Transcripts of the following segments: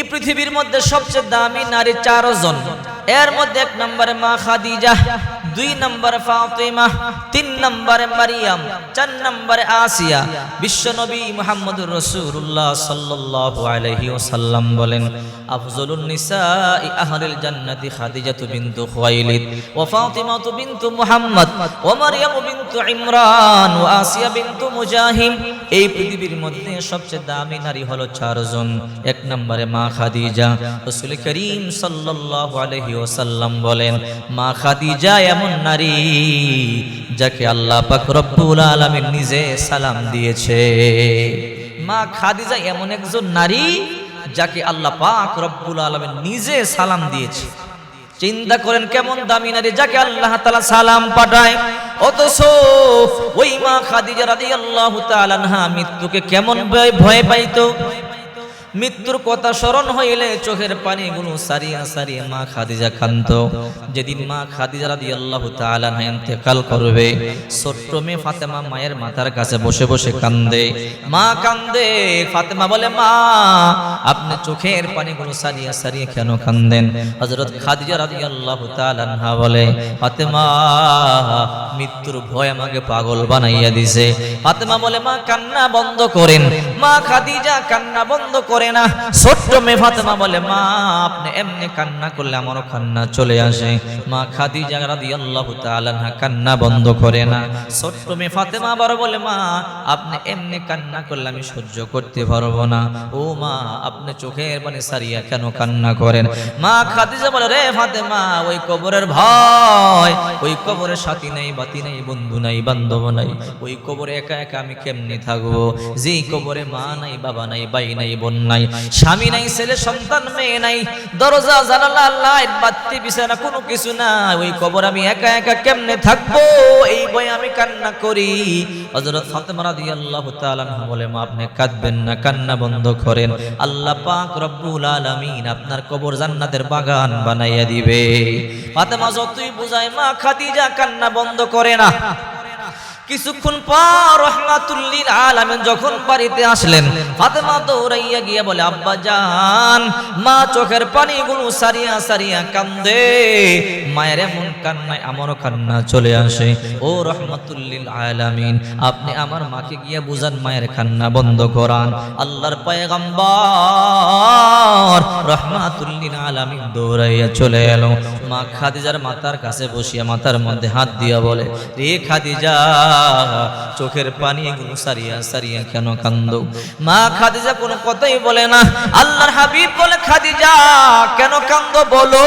এই পৃথিবীর মধ্যে সবচেয়ে দামি নারী চারজন। এর মধ্যে এক নম্বরে মা খাদিজা, দুই নম্বরে ফাতেমা, তিন নম্বরে মারিয়াম, চার নম্বরে আসিয়া বিশ্বনবী বলেন মুহাম্মদ আসিয়া বিনতু মুজাহিম। এই পৃথিবীর মধ্যে সবচেয়ে দামি নারী হলো চারজন। এক নম্বরে মা বলেন, মা খাদিজা এমন নারী যাকে আল্লাহ পাক রব্বুল নিজে সালাম দিয়েছে। মা খাদিজা এমন একজন নারী যাকে আল্লাহ পাক রব্বুল আলামিন নিজে সালাম দিয়েছে। চিন্তা করেন কেমন দামি নারী যাকে আল্লাহ তাআলা সালাম পাঠায়। অথচ ওই মা খাদিজা রাদিয়াল্লাহু তাআলা আনহা মৃত্যুকে কেমন ভয় পাইতো। মৃত্যুর কথা স্মরণ হইলে চোখের পানিগুলো সারিয়া সারিয়া মা খাদিজা কান্ত যেদিন মা খাদিজা তাআলা আনহা ইন্তেকাল করবে, ছোট্ট মেয়ে ফাতেমা মায়ের মাথার কাছে বসে বসে কান্দে। মা কান্দে, ফাতেমা বলে, মা, আপনি চোখের পানিগুলো সারিয়া সারিয়া কেন কান্দেন? হযরত খাদিজা রাদিয়াল্লাহু তাআলা আনহা বলে, ফাতেমা, মৃত্যুর ভয় আমাকে পাগল বানাইয়া দিছে। ফাতেমা বলে, মা, কান্না বন্ধ করেন। মা খাদিজা কান্না বন্ধ করে না, ছোট্ট মেয়ে ফাতেমা বলে, মা, আপনি এমনি কান্না করলে আমারও কান্না চলে আসে। মা খাদিজা রাদিয়াল্লাহু তাআলা আনহা কান্না বন্ধ করে না। ছোট্ট মেয়ে ফাতেমা আবার বলে, মা, আপনি এমনি কান্না করলে আমি সহ্য করতে পারব না। ও মা, আপনি চোখের পানি সারিয়া কেন কান্না করেন? মা খাদিজা বলে, রে ফাতেমা, ওই কবরের ভয়, ওই কবরের সাথী নাই, বাতি নাই, বন্ধু নাই, বান্ধব নাই। ওই কবরে একা একা আমি কেমনে থাকব? যেই কবরে মা নাই, বাবা নাই, ভাই নাই, বোন নাই, স্বামী নাই, ছেলে সন্তান, মেয়ে নাই, দরজা, জানালা, লাইট, বাতি, বিছানা, কোনো কিছু না ওই কবর আমি একা একা কেমনে থাকব? এই ভয়ে আমি কান্না করি। হযরত ফাতেমা রাদিয়াল্লাহু তাআলা বলে, মা, আপনি কাঁদবেন না, কান্না বন্ধ করেন। আল্লাহ পাক রব্বুল আলামিন আপনার কবর জান্নাতের বাগান বানাইয়া দিবে। ফাতেমা যতই বুঝায়, মা, খাদিজা, কান্না বন্ধ করে না। কিছুক্ষণ পর রহমাতুল্লিল আলামিন যখন বাড়িতে আসলেন, ফাতেমা দৌড়াইয়া গিয়ে বলে, আব্বা জান, মা চোখের পানিগুলো সারিয়া সারিয়া কান্দে। মায়ের এমন কান্নায় আমারও কান্না চলে আসে। ও রহমাতুল্লিল আলামিন, আপনি আমার মাকে গিয়ে বুঝান মায়ের কান্না বন্ধ করান। আল্লাহর পয়গম্বর রহমাতুল্লিল আলামিন দৌড়াইয়া চলে এলো। মা খাদিজার মাথার কাছে বসিয়া মাথার মধ্যে হাত দিয়া বলে, রে খাদিজা, চোখের পানি সারিয়া সারিয়া কেন কান্দ? মা খাদিজা কোনো কথাই বলে না। আল্লাহর হাবিব বলে, খাদিজা, কেন কান্দ বলো?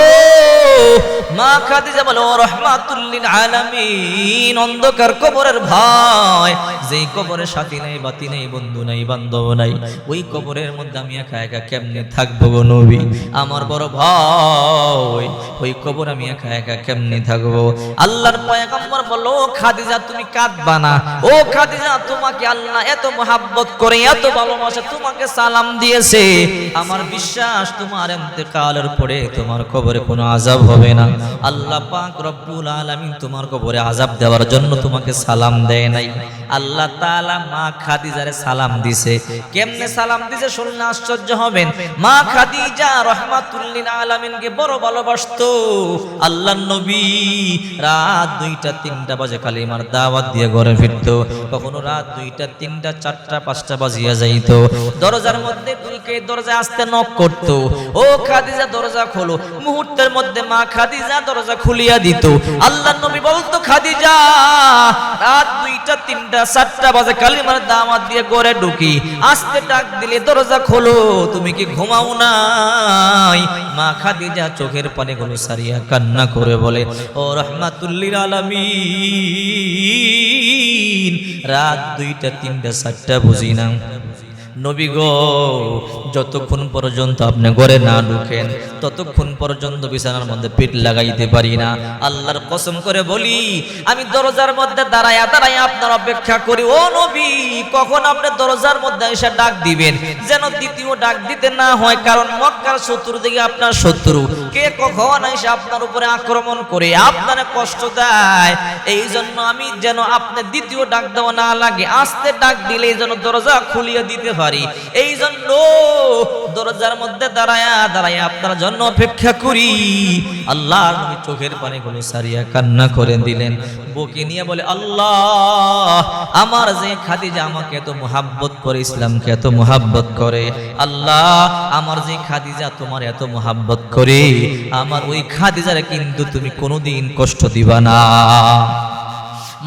মা খাদিজা বলে, ও রহমাতুল্লিল আলামিন, অন্ধকার কবরের ভয় যেই কবরের সাথী নাই, বাতি নাই, বন্ধু নাই, বান্ধব নাই, ওই কবরের মধ্যে আমি একা একা কেমনে থাকব গো নবী? আমার বড় ভয় ওই কবর আমি একা একা কেমনে থাকব? আল্লাহর পয়গম্বর বলল, "ও খাদিজা, তুমি কাঁদবা না। ও খাদিজা, তোমাকে আল্লাহ এত মোহাব্বত করে, এত ভালোবাসে, তোমাকে সালাম দিয়েছে। আমার বিশ্বাস, তোমার ইন্তেকালের পরে তোমার কবরে কোনো আজাব হবে না। আল্লাহ পাক রব্বুল আলামিন তোমার কবরে আজাব দেওয়ার জন্য তোমাকে সালাম দেয় নাই। আল্লাহ তাআলা মা খাদিজারে সালাম দিছে। কেমনে সালাম দিছে, শুনলে আশ্চর্য হবেন। মা খাদিজা রহমাতুল্লিল আলামিনকে বড় ভালোবাসতো। আল্লাহ নবী রাত দুইটা, তিনটা বাজে কালিমার দাওয়াত দিয়ে ঘরে ফিরতো। কখনো রাত দুইটা, তিনটা, চারটা, পাঁচটা বাজিয়া যাইত। দরজার মধ্যে দুইকে দরজা আসতে নক করতো। ও খাদিজা, দরজা খোলো। মুহূর্তের মধ্যে মা খাদিজা দরজা খুলিয়া দিত। আল্লাহ নবী বলতো, খাদিজা দুইটা তিনটা, চারটা বাজে, কালিমার দামাত দিয়ে গড়ে ঢুকি। আসতে ডাক দিলে দরজা খোলো, তুমি কি ঘুমাও নাই? মা খাদিজা চোখের পানিগুলো সারিয়া কান্না করে বলে, ও রহমাতুল্লির আলামিন, রাত দুইটা, তিনটা, চারটা বুঝি না। নবী গো, যতক্ষণ পর্যন্ত আপনি ঘরে না ঢুকেন, ততক্ষণ পর্যন্ত বিছানার মধ্যে পিঠ লাগাইতে পারি না। আল্লাহর কসম করে বলি, আমি দরজার মধ্যে দাঁড়ায়া দাঁড়ায়া আপনার অপেক্ষা করি, ও নবী, কখন আপনি দরজার মধ্যে এসে ডাক দিবেন? যেন দ্বিতীয় ডাক দিতে না হয়, কারণ মক্কার শত্রু দিকে আপনার শত্রু। কে কখন এসে আপনার উপরে আক্রমণ করে আপনার কষ্ট দেয়? এই জন্য আমি যেন আপনি দ্বিতীয় ডাক দেওয়া না লাগে, আস্তে ডাক দিলে যেন দরজা খুলিয়ে দিতে পারি পারি। এই জন্য দরজার মধ্যে দাঁড়ায়া দাঁড়ায়া আপনার জন্য অপেক্ষা করি। আল্লাহর নবী চোখের পানিগুলো সারিয়া কান্না করে দিলেন। বকে নিয়ে বলে, আল্লাহ, আমার যে খাদিজা আমাকে এত মোহাব্বত করে, ইসলামকে এত মোহাব্বত করে। আল্লাহ, আমার যে খাদিজা তোমার এত মোহাব্বত করে। আমার ওই খাদিজারে কিন্তু তুমি কোনোদিন কষ্ট দিবা না।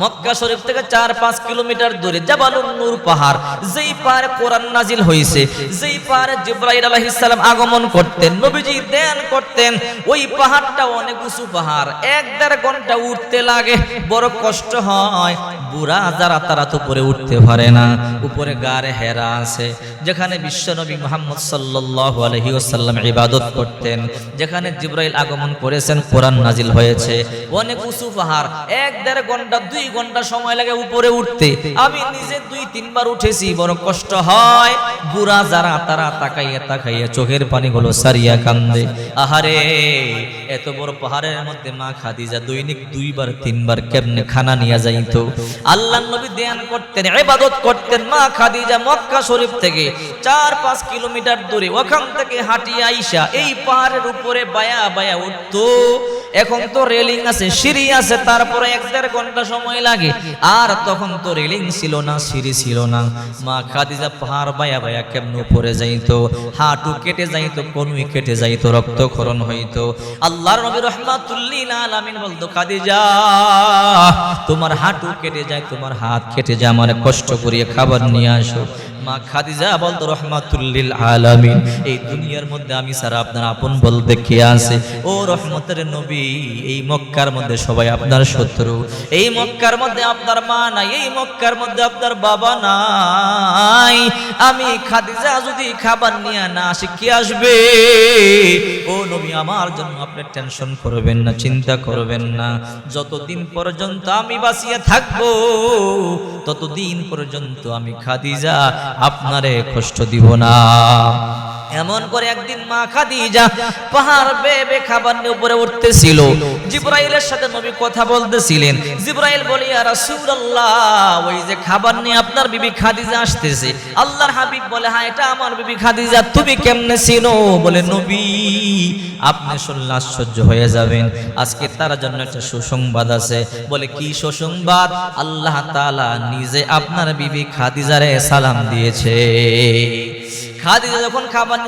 মক্কা শরীফ থেকে চার পাঁচ কিলোমিটার দূরে জাবালুন নূর পাহাড়। যেই পাহাড়ে কোরআন নাজিল হয়েছে যেই পাহাড়ে জিব্রাইল আলাইহিস সালাম আগমন করতেন, নবীজি ধ্যান করতেন, ওই পাহাড়টা অনেক উঁচু পাহাড়। এক দেড় ঘণ্টা উঠতে লাগে, বড় কষ্ট হয়। বুড়া যারা, তারা তো উপরে উঠতে পারে না। উপরে গারে হেরা আছে। যেখানে বিশ্বনবী মুহাম্মদ সাল্লাল্লাহু আলাইহি ওয়াসাল্লাম ইবাদত করতেন, যেখানে জিব্রাইল আগমন করেছেন, কোরআন নাজিল হয়েছে। অনেক উঁচু পাহাড়। এক দেড় ঘণ্টা, দুই ঘণ্টা সময় লাগে উপরে উঠতে। আমি নিজে দুই, তিনবার উঠেছি, বড় কষ্ট হয়। বুড়া যারা, তারা তাকাইয়া তাকাইয়া চোখের পানিগুলো সারিয়া কান্দে। আহারে এত বড় পাহাড়ের মধ্যে মা খাদিজা দৈনিক দুইবার, তিনবার কেমনে খানা নিয়ে যাইতো। আল্লাহ নবী ধ্যান করতেন, ইবাদত করতেন মা খাদিজা মক্কা শরীফ থেকে। চার, পাঁচ কিলোমিটার দূরে ওখান থেকে হাঁটিয়ে আইসা এই পাহাড়ের উপরে বায়া বায়া উঠতো। এখন তো রেলিং আছে, সিঁড়ি আছে, তারপরে এক দেড় ঘণ্টা সময় লাগে। আর তখন তো রেলিং ছিল না, সিঁড়ি ছিল না। মা খাদিজা পাহাড় বায়া বায়া কেমন উপরে যাইতো? হাঁটু কেটে যাইতো, কনুই কেটে যাইতো, রক্তক্ষরণ হইতো। আল্লাহর নবী রহমাতুল্লিল আলামিন বলতো খাদিজা তোমার হাঁটু কেটে যায়, তোমার হাত কেটে যায়, আমার কষ্ট করিয়ে খাবার নিয়ে আসো। মা খাদিজা বলতো, রহমাতুল্লিল আলামিন, এই দুনিয়ার মধ্যে আমি সারা আপনার আপন বলতে কে আছে? ও রহমতের নবী, এই মক্কার মধ্যে সবাই আপনার শত্রু। এই মক্কার মধ্যে আপনার মা নাই, এই মক্কার মধ্যে আপনার বাবা নাই। আমি খাদিজা যদি খাবার নিয়ে না আসি, কে আসবে? ও নবী, আমার জন্য আপনি টেনশন করবেন না, চিন্তা করবেন না। যতদিন পর্যন্ত আমি বাঁচিয়ে থাকব, ততদিন পর্যন্ত আমি খাদিজা আপনারে কষ্ট দিব না। এমন করে একদিন মা খাদিজা পাহাড় বেয়ে খাবার নিয়ে উপরে উঠতেছিল। জিব্রাইলের সাথে নবী কথা বলতেছিলেন। জিব্রাইল বলি রাসূলুল্লাহ, ওই যে খাবার নিয়ে আপনার বিবি খাদিজা আসতেছে। আল্লাহর হাবিব বলে হ্যাঁ এটা আমার বিবি খাদিজা, তুমি কেমনে চিনো? বলে, নবী, আপনি শুনলে আশ্চর্য হয়ে যাবেন। আজকে তার জন্য একটা সুসংবাদ আছে। বলে, কি সুসংবাদ? আল্লাহ তাআলা নিজে আপনার বিবি খাদিজারে সালাম দিয়েছে। খাদিজা যখন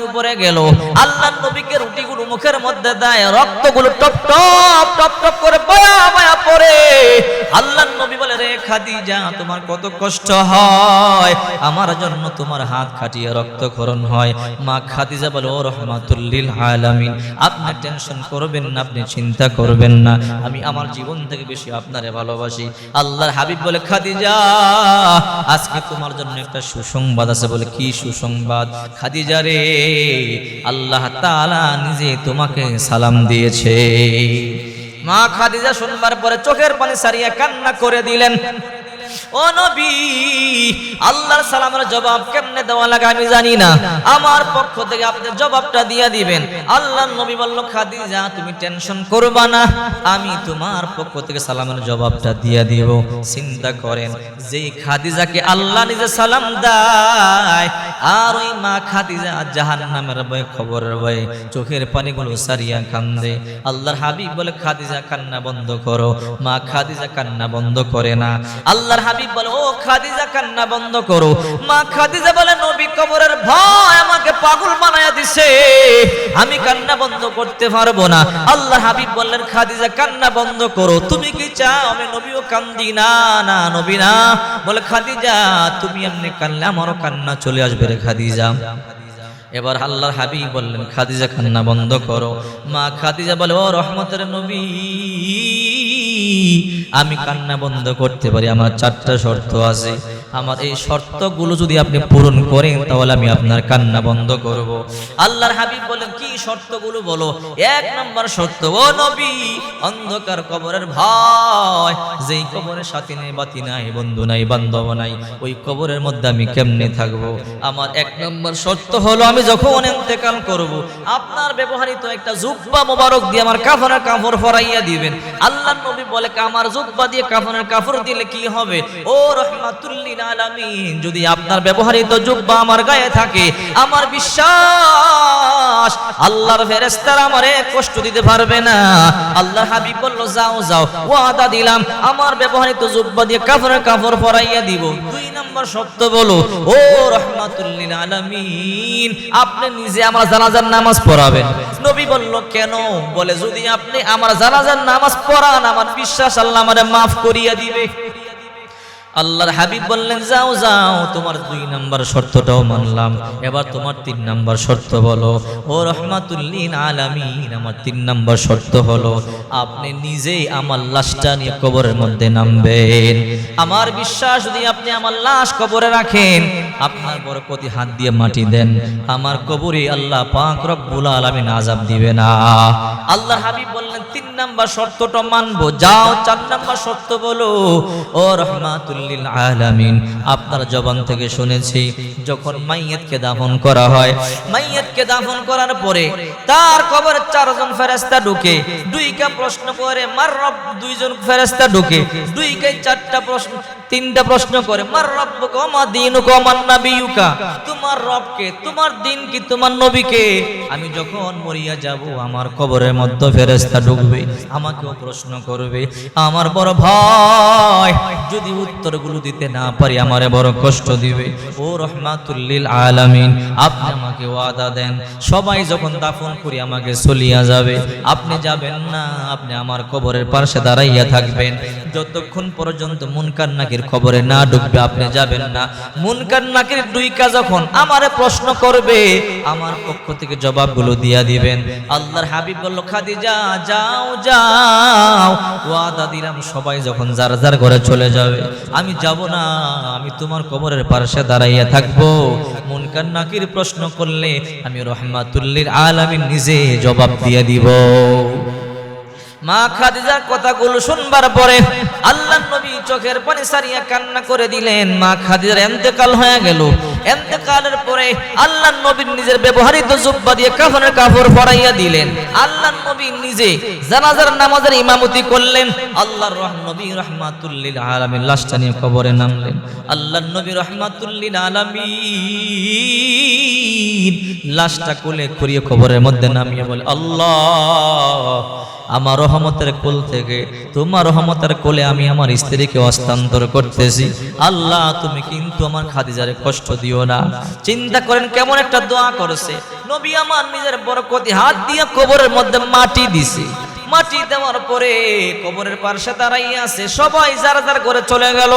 উপরে গেল, আল্লাহ নবীকে রুটিগুলো মুখের মধ্যে দেয়, রক্তগুলো টপ টপ টপ টপ করে বয়া বয়া আল্লাহ নবী বলে, রে খাদিজা, তোমার কত কষ্ট হয়। আমার জন্য তোমার হাত খাটিয়ে হয়। মা খাদিজা বলে, ও রহমাতুল্লিল আলামিন, আপনি টেনশন করবেন না, আপনি চিন্তা করবেন না। আমি আমার জীবন থেকে বেশি আপনারে ভালোবাসি। আল্লাহর হাবিব বলে, খাদিজা, আজকে তোমার জন্য একটা সুসংবাদ আছে। বলে, কি সুসংবাদ? খাদিজা রে, আল্লাহ তাআলা নিজে তোমাকে সালাম দিয়েছে। মা খাদিজা শুনবার পরে চোখের পানি সারিয়া কান্না করে দিলেন। ও নবী, আল্লাহর সালামের জবাব কেমনে দেওয়া লাগে আমি জানি না। আমার পক্ষ থেকে আপনি জবাবটা দিয়ে দিবেন। আল্লাহর নবী বলল, খাদিজা, তুমি টেনশন করবা না। আমি তোমার পক্ষ থেকে সালামের জবাবটা দিয়ে দিব। চিন্তা করেন, যেই খাদিজাকে আল্লাহ নিজে সালাম দেয়, আর ওই মা খাদিজা জাহান্নামের ভয়ে, খবরের ভয়ে, চোখের পানিগুলো সারিয়া কান্দে। আল্লাহর হাবিব বলে, খাদিজা, কান্না বন্ধ করো। মা খাদিজা কান্না বন্ধ করে না। আল্লাহর হাবিব বলে, ও খাদিজা, কান্না বন্ধ করো। মা খাদিজা বলে, নবী কবরের ভয় আমাকে পাগল বানায়া দিছে। আমি কান্না বন্ধ করতে পারব না। আল্লাহ হাবিব বললেন, খাদিজা, কান্না বন্ধ করো। তুমি কি চাও আমি নবীও কান্দি? না না, নবী না। বলে, খাদিজা, তুমি এমনি কান্না আমারও কান্না চলে আসবে রে খাদিজা। এবার আল্লাহর হাবিব বললেন, খাদিজা, কান্না বন্ধ করো। মা খাদিজা বলে, ও রহমতের নবী আমি কান্না বন্ধ করতে পারি আমার চারটা শর্ত আছে। আমার এই শর্তগুলো যদি আপনি পূরণ করেন, তাহলে আমি আপনার কান্না বন্ধ করব। আল্লাহর হাবিব বলেন, কি শর্তগুলো বলো? এক নম্বর শর্ত, ও নবী, অন্ধকার কবরের ভয়। যেই কবরের সাথী নেই, বাতি নাই, বন্ধু নাই, বান্ধব নাই, ওই কবরের মধ্যে আমি কেমনে থাকব? আমার এক নম্বর শর্ত হলো, আমি যখন ইন্তেকাল করব, আপনার ব্যবহৃত একটা জুব্বা মোবারক দিয়ে আমার কাফনের কাপড় ফরাইয়া দিবেন। আল্লাহ নবী বলে, আমার জুব্বা দিয়ে কাফনের কাপড় দিলে কি হবে? ও রহমাতুল্লিল আলামিন, যদি আপনার ব্যবহৃত জুব্বা আমার গায়ে থাকে, আমার বিশ্বাস, আল্লাহর ফেরেশতারা আমারে কষ্ট দিতে পারবে না। আল্লাহ হাবিব বলল, যাও যাও, ওয়াদা দিলাম, আমার ব্যবহৃত জুব্বা দিয়ে কাপড়ের কাপড় পরাইয়া দিব। দুই নম্বর শব্দ বলো ও রহমাতুল্লিল আলামিন, আপনি নিজে আমার জানাজার নামাজ পড়াবেন। নবী বলল, কেন? বলে, যদি আপনি আমার জানাজার নামাজ পড়ান, আমার বিশ্বাস আল্লাহ আমারে মাফ করিয়া দিবে। আল্লাহর হাবিব বললেন, যাও যাও, তোমার দুই নাম্বার শর্তটাও মানলাম। এবার তোমার তিন নাম্বার শর্ত বলো। ও রহমাতুল্লিন আলামিন, আমার তিন নাম্বার শর্ত হলো, আপনি নিজেই আমার লাশটা নিয়ে কবরের মধ্যে নামবেন। আমার বিশ্বাস যদি আপনি আমার লাশ কবরে রাখেন, আপনার বরকতি হাত দিয়ে মাটি দেন। আমার কবরে আল্লাহ পাক রব্বুল আলামিন আযাব দিবে না। আল্লাহ হাবিব বললেন, তিন নাম্বার শর্তটা মানবো। যাও, চার নাম্বার শর্ত বলো। ও রহমাতুল্লিল আলামিন, আপনার জবান থেকে শুনেছি, যখন মাইয়াতকে দাফন করা হয়, মাইয়াতকে দাফন করার পরে তার কবরে চারজন ফেরেশতা ঢুকে, দুইকা প্রশ্ন করে, মার রব, দুইজন ফেরেশতা ঢুকে, দুইকে চারটা প্রশ্ন, তিনটা প্রশ্ন করে, মার রব্ব কমা দিন কমান নাবিয়ুকা তোমার রবকে তোমার দিন কি, তোমার নবীকে আমি যখন মরিয়া যাব, আমার কবরের মধ্যে ফেরেশতা ঢুকবে, আমাকেও প্রশ্ন করবে, আমার বড় ভয় যদি উত্তরগুলো দিতে না পারি, আমারে বড় কষ্ট দিবে। ও রহমাতুল্লিল আলামিন, আপনি আমাকে ওয়াদা দেন। সবাই যখন দাফন করি, আমাকে চলিয়া যাবে। আপনি যাবেন না, আপনি আমার কবরের পাশে দাঁড়াইয়া থাকবেন। যতক্ষণ পর্যন্ত মুনকার নাকির খবরে না ঢুকবে, আপনি যাবেন না। মুনকার নাকির দুইকা যখন আমারে প্রশ্ন করবে, আমার পক্ষ থেকে জবাবগুলো দিয়া দিবেন। আল্লাহর হাবিব বলল, খাদিজা, যাও যাও। ওয়াদা দিলাম, সবাই যখন যার যার ঘরে চলে যাবে। আমি যাব না, আমি তোমার কবরের পাশে দাঁড়াইয়া থাকব। মুনকার নাকির প্রশ্ন করলে, আমি রহমাতুল্লির আলামিন নিজে জবাব দিয়ে দিব। মা খাদিজার কথাগুলো শুনবার পরে আল্লাহ নবী চোখের পানি সারিয়া কান্না করে দিলেন। মা খাদিজার এন্তেকাল হয়ে গেল। এন্তেকালের পরে আল্লাহ নবীর নিজের ব্যবহৃত জুব্বা দিয়ে কাফনের কাপড় পরাইয়া দিলেন। আল্লাহ নবী নিজে জানাজার নামাজের ইমামতি করলেন। আল্লাহর রহ নবী রহমাতুল্লিল আলামিন লাশটা নিয়ে কবরে নামলেন। আল্লাহ নবী রহমাতুল্লিল আলামিন লাশটা কোলে করিয়ে কবরের মধ্যে নামিয়ে বলে, আল্লাহ আমার রহমতের কোল থেকে, তোমার রহমতের কোলে আমি আমার স্ত্রীকে হস্তান্তর করতেছি। আল্লাহ, তুমি কিন্তু আমার খাদিজারে কষ্ট দিও না। চিন্তা করেন কেমন একটা দোয়া করছে। নবী আমার নিজের বরকতি হাত দিয়ে কবরের মধ্যে মাটি দিছে। মাটি দেওয়ার পরে কবরের পাশে দাঁড়াইয়া আছে, সবাই যারা যার করে চলে গেল।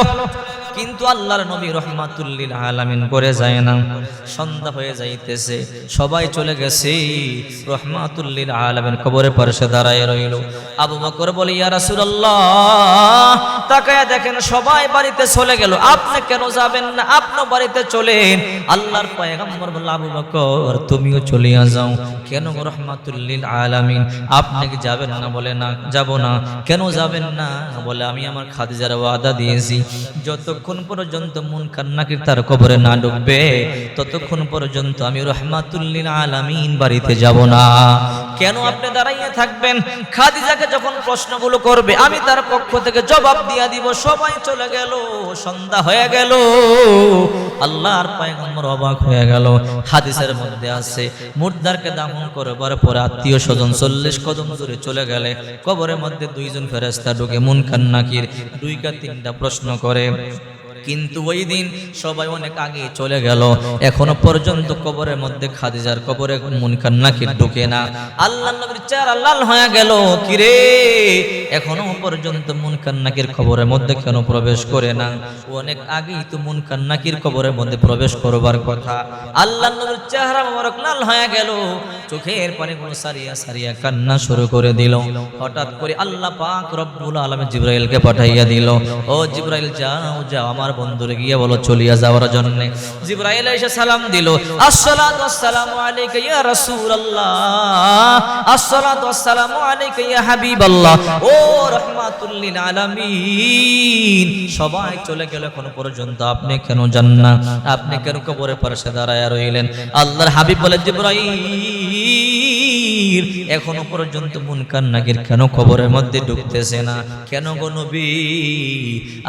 কিন্তু আল্লাহর নবী রহমাতুল্লিল আলামিন করে যায় না। সন্ধ্যা হয়ে যাইতেছে, সবাই চলে গেছে। রহমাতুল্লিল আলামিন কবরের পাশে দাঁড়ায় রইল। আবু বকর বলে, ইয়া রাসূলুল্লাহ, তাকায়া দেখেন সবাই বাড়িতে চলে গেল। আপনি কেন যাবেন না? আপনি বাড়িতে চলেন। আল্লাহর পয়গম্বর বলে আবু বকর, তুমিও চলিয়া যাও। কেন রহমাতুল্লিল আলামিন? আপনি কি যাবেন না বলে না, যাব না। কেন যাবেন না বলে আমি আমার খাদিজার ওয়াদা দিয়েছি। যতক্ষণ পর্যন্ত মন কান্নাকির তার কবরে না ডুববে ততক্ষণ পর্যন্ত আমি রহমাতুল্লিল আলামিন বাড়িতে যাব না। কেন আপনি দাঁড়াইয়ে থাকবেন? খাদিজাকে যখন প্রশ্নগুলো করবে, আমি তার পক্ষ থেকে জবাব দিয়া দিব, সবাই চলে গেল, সন্ধ্যা হয়ে গেল। আল্লাহর পয়গম্বর অবাক হয়ে গেল। হাদিসের মধ্যে আছে, মুর্দারকে দাফন করবার পরে আত্মীয় স্বজন চল্লিশ কদম দূরে চলে গেলে, কবরের মধ্যে দুইজন ফেরেস্তা ঢুকে মুন কান্নাকির দুইকা তিনটা প্রশ্ন করে। কিন্তু ওই দিন সবাই অনেক আগে চলে গেল। এখনও পর্যন্ত কবরের মধ্যে খাদিজার কবরে মুনকার নাকি ঢুকে না। আল্লাহ নবীর চেহারা লাল হয়ে গেল। কিরে? এখনও পর্যন্ত মুনকার নাকির কবরের মধ্যে কেন প্রবেশ করে না? অনেক আগেই তো মুনকার নাকির কবরের মধ্যে প্রবেশ করবার কথা। আল্লাহ নবীর চেহারা মোবারক লাল হয়ে গেল। চোখের পানিগুলো সারিয়া সারিয়া কান্না শুরু করে দিল। হঠাৎ করে আল্লাহ পাক রব্বুল আলমে জিব্রাইলকে পাঠাইয়া দিল। ও জিব্রাইল, যাও যাও, আমার বন্ধুরে গিয়ে বলো, চলিয়া যাওয়ার জন্য। জিব্রাইল এসে সালাম দিল, আসসালাতু আসসালামু আলাইকা ইয়া রাসূলুল্লাহ, আসসালাতু আসসালামু আলাইকা ইয়া হাবিবাল্লাহ। ও রাহমাতুল লিল আলামিন, সবাই চলে গেল এখন পর্যন্ত। আপনি কেন যান না আপনি কেন কবরের পাশে দাঁড়ায় রইলেন? আল্লাহর হাবিব বলে, জিব্রাইল, এখনও পর্যন্ত মুনকার নাকির কেন কবরের মধ্যে ঢুকতেছে না? কেন গো নবী?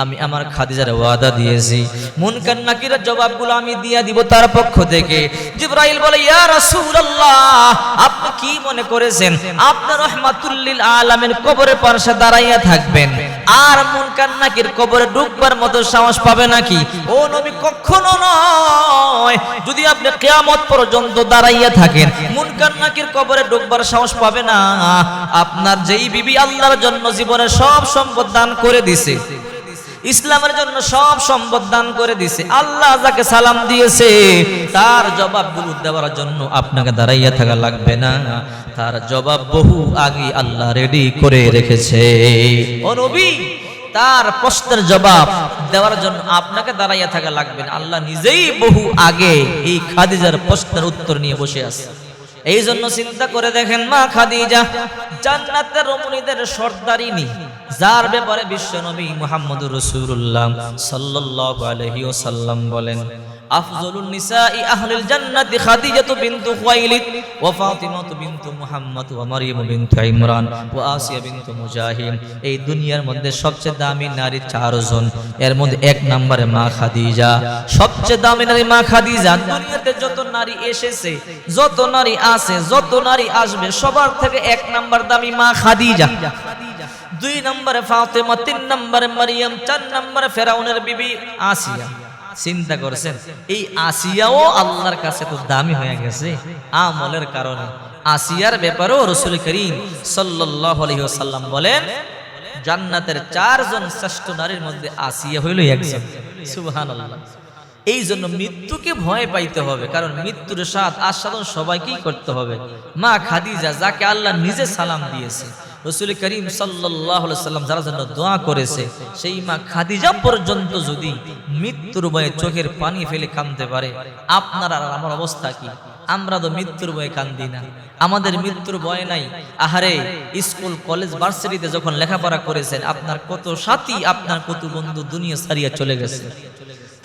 আমি আমার খাদিজার ওয়াদা দিয়েছি। মুনকার নাকির জবাবগুলো আমি দিয়া দিব তার পক্ষ থেকে। জিব্রাইল বলে, ইয়া রাসূলুল্লাহ, আপনি কি মনে করেছেন? আপনার রহমাতুল্লিল আলামিন কবরের পাশে দাঁড়াইয়া থাকবেন। আর মুনকার নাকির কবরে ডুববার মতো সাহস পাবে নাকি? ও নবী, কখনো নয়। যদি আপনি কিয়ামত পর্যন্ত দাঁড়াইয়া থাকেন মুনকার নাকির কবরে ডুববার সাহস পাবে না। আপনার যেই বিবি আল্লাহর জন্য জীবনের সব সম্পদ দান করে দিছে। ইসলামের জন্য সব সম্পদ দান করে দিছে। আল্লাহ যাকে সালাম দিয়েছে, তার জবাব জবাবগুলো দেওয়ার জন্য আপনাকে দাঁড়াইয়া থাকা লাগবে না। তার জবাব বহু আগে আল্লাহ রেডি করে রেখেছে। তার প্রশ্নের জবাব দেওয়ার জন্য আপনাকে দাঁড়াইয়া থাকা লাগবে না। আল্লাহ নিজেই বহু আগে এই খাদিজার প্রশ্নের উত্তর নিয়ে বসে আছে। এই জন্য চিন্তা করে দেখেন মা খাদিজা, জান্নাতের রমণীদের সর্দারিনী, যার ব্যাপারে বিশ্বনবী নবী মুহাম্মদ রসুল্লাহ সাল্লাল্লাহু আলাইহি সাল্লাম বলেন। আফজলুন নিসাই আহলিল জান্নাতি খাদিজাতু বিনতু খুয়াইলিদ ওয়া ফাতিমাতু বিনতু মুহাম্মদ ওয়া মারইয়াম বিনতু ইমরান ওয়া আসিয়া বিনতু মুজাহিম এই দুনিয়ার মধ্যে সবচেয়ে দামি নারী চারজন। এর মধ্যে এক নম্বরে মা খাদিজা। সবচেয়ে দামি নারী মা খাদিজা। দুনিয়াতে যত নারী এসেছে, যত নারী আছে, যত নারী আসবে, সবার থেকে এক নাম্বার দামি মা খাদিজা। দুই নম্বরে ফাতেমা, তিন নম্বরে মারিয়াম, চার নম্বরে ফেরাউনের বিবি আসিয়া। চিন্তা করছেন, এই আসিয়াও আল্লাহর কাছে তো দামি হয়ে গেছে আমলের কারণে। আসিয়ার ব্যাপারেও রসুল করিম ওয়াসাল্লাম বলেন, জান্নাতের চারজন শ্রেষ্ঠ নারীর মধ্যে আসিয়া হইল একজন। সুবহানাল্লাহ। এই জন্য মৃত্যুকে ভয় পাইতে হবে, কারণ মৃত্যুর স্বাদ আস্বাদন সবাইকেই করতে হবে। মা খাদিজা, যাকে আল্লাহ নিজে সালাম দিয়েছে রসুল করিম সাল্লাহ সাল্লাম যারা জন্য দোয়া করেছে, সেই মা খাদিজা পর্যন্ত যদি মৃত্যুর ভয়ে চোখের পানি ফেলে কাঁদতে পারে, আপনার আর আমার অবস্থা কি? আমরা তো মৃত্যুর ভয়ে কান্দি না। আমাদের মৃত্যুর ভয় নাই। আহারে, স্কুল, কলেজ, ভার্সিটিতে যখন লেখাপড়া করেছেন, আপনার কত সাথী, আপনার কত বন্ধু দুনিয়া ছাড়িয়ে চলে গেছে।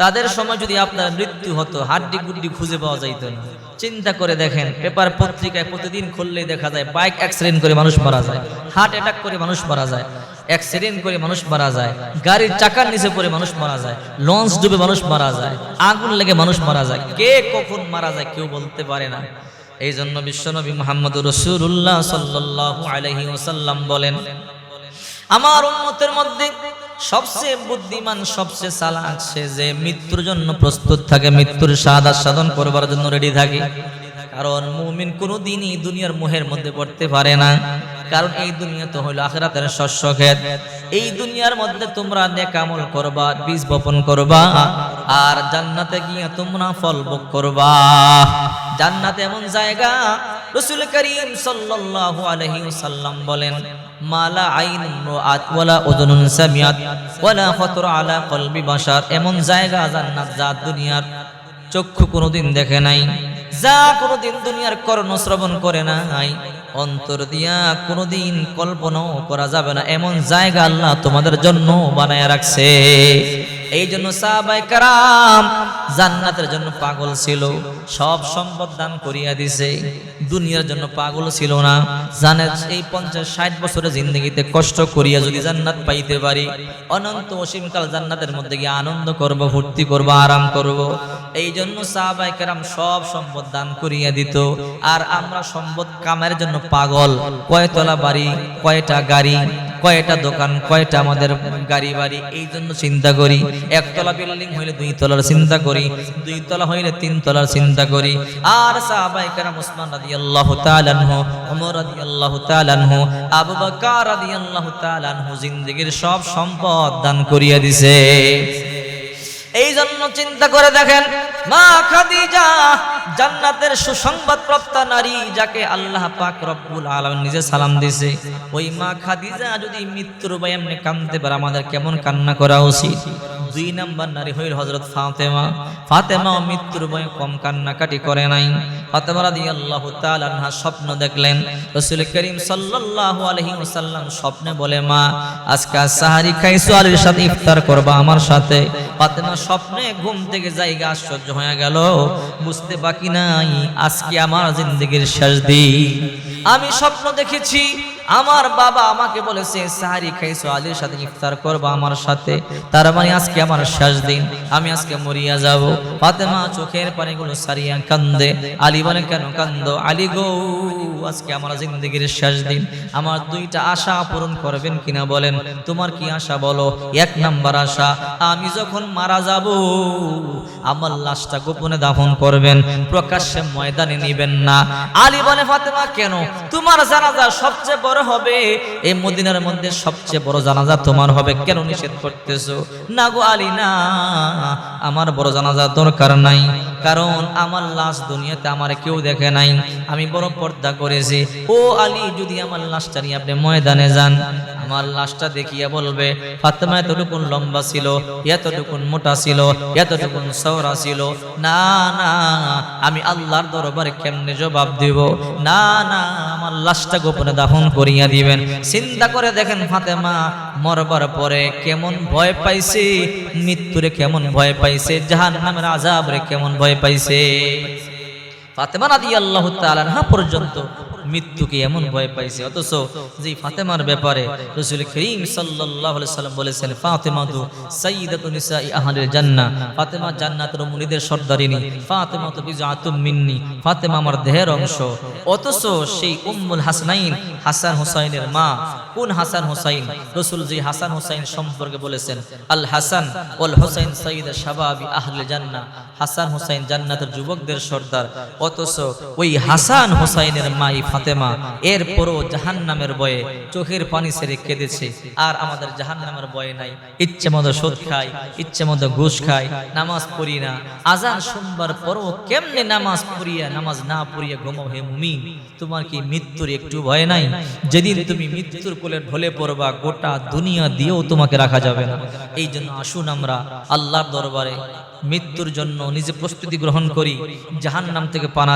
তাদের সময় যদি আপনার মৃত্যু হতো, হাড্ডি গুড্ডি খুঁজে পাওয়া যাইত না। চিন্তা করে দেখেন, পেপার পত্রিকায় প্রতিদিন খুললেই দেখা যায় বাইক অ্যাক্সিডেন্ট করে মানুষ মারা যায় হার্ট অ্যাটাক করে মানুষ মারা যায় অ্যাক্সিডেন্ট করে মানুষ মারা যায়, গাড়ির চাকার নিচে পড়ে মানুষ মারা যায়, লঞ্চ ডুবে মানুষ মারা যায়, আগুন লেগে মানুষ মারা যায়, কে কখন মারা যায় কেউ বলতে পারে না। এই জন্য বিশ্বনবী মোহাম্মদ রসুল্লাহ সাল্লাহ আলহি ওসাল্লাম বলেন, আমার উন্মতের মধ্যে সবচেয়ে বুদ্ধিমান, সবচেয়ে চালাক, সে যে মৃত্যুর জন্য প্রস্তুত থাকে, মৃত্যুর স্বাদ আস্বাদন করবার জন্য রেডি থাকে। কারণ মুমিন কোনো দিনই দুনিয়ার মোহের মধ্যে পড়তে পারে না। কারণ এই দুনিয়া তো হইল আখেরাতের শস্য ক্ষেত। এই দুনিয়ার মধ্যে তোমরা নেকামল করবা, বীজ বপন করবা, আর জান্নাতে গিয়ে তোমরা ফল ভোগ করবা। জান্নাত এমন জায়গা, রসুল করিম সাল্লাল্লাহু আলাইহি ওয়াসাল্লাম বলেন, মালা আইন রাত ওয়ালা উযুনুন সামিয়াত ওয়ালা খাতর আলা কলবি বাশার। এমন জায়গা জান্নাত যা দুনিয়ার চক্ষু কোনোদিন দেখে নাই, যা কোনোদিন দুনিয়ার কর্ণ শ্রবণ করে নাই। অন্তর দিয়া কোনোদিন কল্পনাও করা যাবে না। এমন জায়গা আল্লাহ তোমাদের জন্য বানায় রাখছে। এই জন্য কারাম জান্নাতের জন্য পাগল ছিল, সব সম্পদ দান করিয়া দিছে, দুনিয়ার জন্য পাগল ছিল না। জানে এই পঞ্চাশ ষাট বছরের জিন্দগিতে কষ্ট করিয়া যদি জান্নাত পাইতে পারি, অনন্ত অসীমকাল জান্নাতের মধ্যে গিয়ে আনন্দ করব ভর্তি করব, আরাম করব। এই জন্য কারাম সব সম্পদ দান করিয়া দিত। আর আমরা সম্পদ কামের জন্য পাগল, কয়তলা বাড়ি, কয়টা গাড়ি কয়টা দোকান, কয়টা আমাদের গাড়ি বাড়ি, এই জন্য চিন্তা করি। একতলা বিল্ডিং হইলে দুই তলার চিন্তা করি দুই তলা হইলে তিন তলার চিন্তা করি। আর সাহাবাই কারাম উসমান রাদিয়াল্লাহু তাআলা আনহু, ওমর রাদিয়াল্লাহু তাআলা আনহু, আবু বকর রাদিয়াল্লাহু তাআলা আনহু জিন্দেগীর সব সম্পদ দান করিয়া দিছে। এই জন্য চিন্তা করে দেখেন, মা খাদিজা জান্নাতের সুসংবাদ প্রাপ্তা নারী যাকে আল্লাহ পাক রব্বুল আলামিন নিজে সালাম দিয়েছে, ওই মা খাদিজা যদি মৃত্যুর বা এমনি কানতে পারে, আমাদের কেমন কান্না করা উচিত? দুই নাম্বার নারী হইল হযরত ফাতেমা। ফাতেমা মৃত্যুর ভয়ে কম কান্নাকাটি করে নাই। স্বপ্ন দেখলেন। স্বপ্নে বলে, মা, আজকে সাথে ইফতার করবা আমার সাথে? ফাতেমা স্বপ্নে ঘুম থেকে আশ্চর্য হয়ে গেল। বুঝতে বাকি নাই, আজকে আমার জিন্দগির শেষ আমি স্বপ্ন দেখেছি আমার বাবা আমাকে বলেছে, সাহারি খাইছো, আলীর সাথে ইফতার করব আমার সাথে। তার মানে আজকে আমার শেষ দিন, আমি আজকে মরিয়া যাব। ফাতেমা চোখের পানিগুলো সারিয়া কান্দে। আলী বলে, কেন কান্দ? আলী গো, আজকে আমার জিন্দগির শেষ দিন। আমার দুইটা আশা পূরণ করবেন কিনা বলেন? তোমার কি আশা বলো? এক নাম্বার আশা, আমি যখন মারা যাব, আমার লাশটা গোপনে দাফন করবেন, প্রকাশ্যে ময়দানে নিবেন না। আলী বলে, ফাতেমা, কেন? তোমার জানাজা সবচেয়ে বড় হবে। এই মদিনার মধ্যে সবচেয়ে বড় জানাজা তোমার হবে। কেন নিষেধ করতেছো? না গো আলী না আমার বড় জানাজা দরকার নাই। কারণ আমার লাশ দুনিয়াতে আমার কেউ দেখে নাই। আমি বড় পর্দা করেছি। ও আলী, যদি আমার লাশটা নিয়ে আপনি ময়দানে যান, আমার লাশটা দেখিয়া বলবে, ফাতেমা এতটুকুন লম্বা ছিল, এতটুকুন মোটা ছিল, এতটুকুন সৌরা ছিল। না না, আমি আল্লাহর দরবারে কেমনে জবাব দিব? না না আমার লাশটা গোপনে দাফন করিয়া দিবেন। চিন্তা করে দেখেন ফাতেমা মরবার পরে কেমন ভয় পাইছে, মৃত্যুরে কেমন ভয় পাইছে জাহান নামের আজাবরে কেমন ভয় পাইছে। ফাতেমা রাদি আল্লাহ তালানহা পর্যন্ত মৃত্যুকে এমন ভয় পাইছে। অথচ যে ফাতেমার ব্যাপারে রসুল করিম সাল্লাম বলেছেন, ফাতেমা তু আহলিল জান্নাহ। ফাতেমা জান্নাতের মুনিদের সর্দারিনী, ফাতেমা তু বিজাতুম মিন্নি। ফাতেমা আমার দেহের অংশ। অথচ সেই উম্মুল হাসনাইন, হাসান হুসাইনের মা, কোন হাসান হুসাইন? রসুল যে হাসান হুসাইন সম্পর্কে বলেছেন, আল হাসান ওয়াল হুসাইন সাইয়্যিদ শাবাবি আহলিল জান্নাহ। হাসান হুসাইন জান্নাতের যুবকদের সর্দার। অথচ ওই হাসান হুসাইনের মাই ফাতেমা, এরপরও জাহান নামের বয়ে চোখের পানি ছেড়ে কেঁদেছে। আর আমাদের জাহান নামের বয়ে নাই। ইচ্ছে মতো সুদ খাই, ইচ্ছে মতো ঘুষ খাই, নামাজ পড়ি না। আজান শুনবার পরও কেমনে নামাজ পড়িয়া, নামাজ না পড়িয়া ঘুমাও হে মুমিন? তোমার কি মৃত্যুর একটু ভয় নাই? যেদিন তুমি মৃত্যুর কোলে ঢলে পড়বা, গোটা দুনিয়া দিয়েও তোমাকে রাখা যাবে না। এই জন্য আসুন আমরা আল্লাহর দরবারে মৃত্যুর জন্য নিজে প্রস্তুতি গ্রহণ করি জাহান নাম থেকে পানা